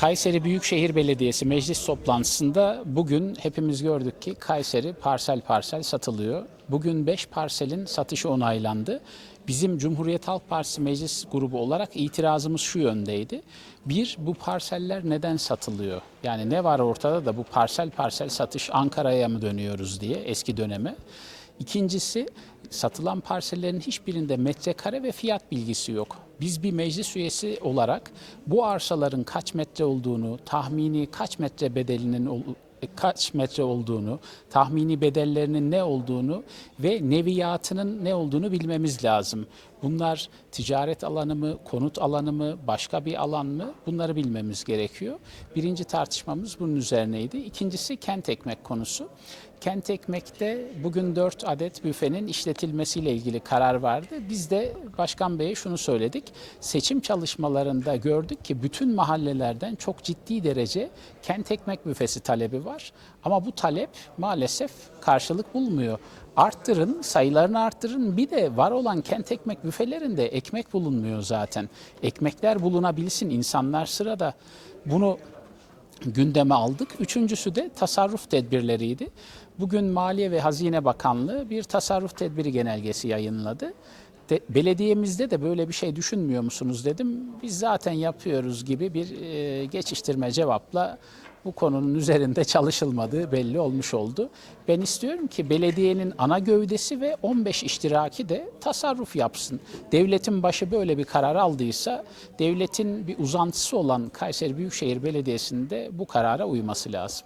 Kayseri Büyükşehir Belediyesi meclis toplantısında bugün hepimiz gördük ki Kayseri parsel parsel satılıyor. Bugün 5 parselin satışı onaylandı. Bizim Cumhuriyet Halk Partisi meclis grubu olarak itirazımız şu yöndeydi. Bir, bu parseller neden satılıyor? Yani ne var ortada da bu parsel parsel satış Ankara'ya mı dönüyoruz diye eski döneme. İkincisi satılan parsellerin hiçbirinde metrekare ve fiyat bilgisi yok. Biz bir meclis üyesi olarak bu arsaların kaç metre olduğunu, tahmini kaç metre bedelinin ol- kaç metre olduğunu, tahmini bedellerinin ne olduğunu ve neviyatının ne olduğunu bilmemiz lazım. Bunlar ticaret alanı mı, konut alanı mı, başka bir alan mı? Bunları bilmemiz gerekiyor. Birinci tartışmamız bunun üzerineydi. İkincisi kent ekmek konusu. Kent Ekmek'te bugün 4 adet büfenin işletilmesiyle ilgili karar vardı. Biz de Başkan Bey'e şunu söyledik. Seçim çalışmalarında gördük ki bütün mahallelerden çok ciddi derece Kent Ekmek büfesi talebi var. Ama bu talep maalesef karşılık bulmuyor. Arttırın, sayılarını arttırın. Bir de var olan kent ekmek büfelerinde ekmek bulunmuyor zaten. Ekmekler bulunabilsin, insanlar sırada. Bunu gündeme aldık. Üçüncüsü de tasarruf tedbirleriydi. Bugün Maliye ve Hazine Bakanlığı bir tasarruf tedbiri genelgesi yayınladı. De, belediyemizde de böyle bir şey düşünmüyor musunuz dedim. Biz zaten yapıyoruz gibi bir e, geçiştirme cevapla bu konunun üzerinde çalışılmadığı belli olmuş oldu. Ben istiyorum ki belediyenin ana gövdesi ve 15 iştiraki de tasarruf yapsın. Devletin başı böyle bir karar aldıysa devletin bir uzantısı olan Kayseri Büyükşehir Belediyesi'nde bu karara uyması lazım.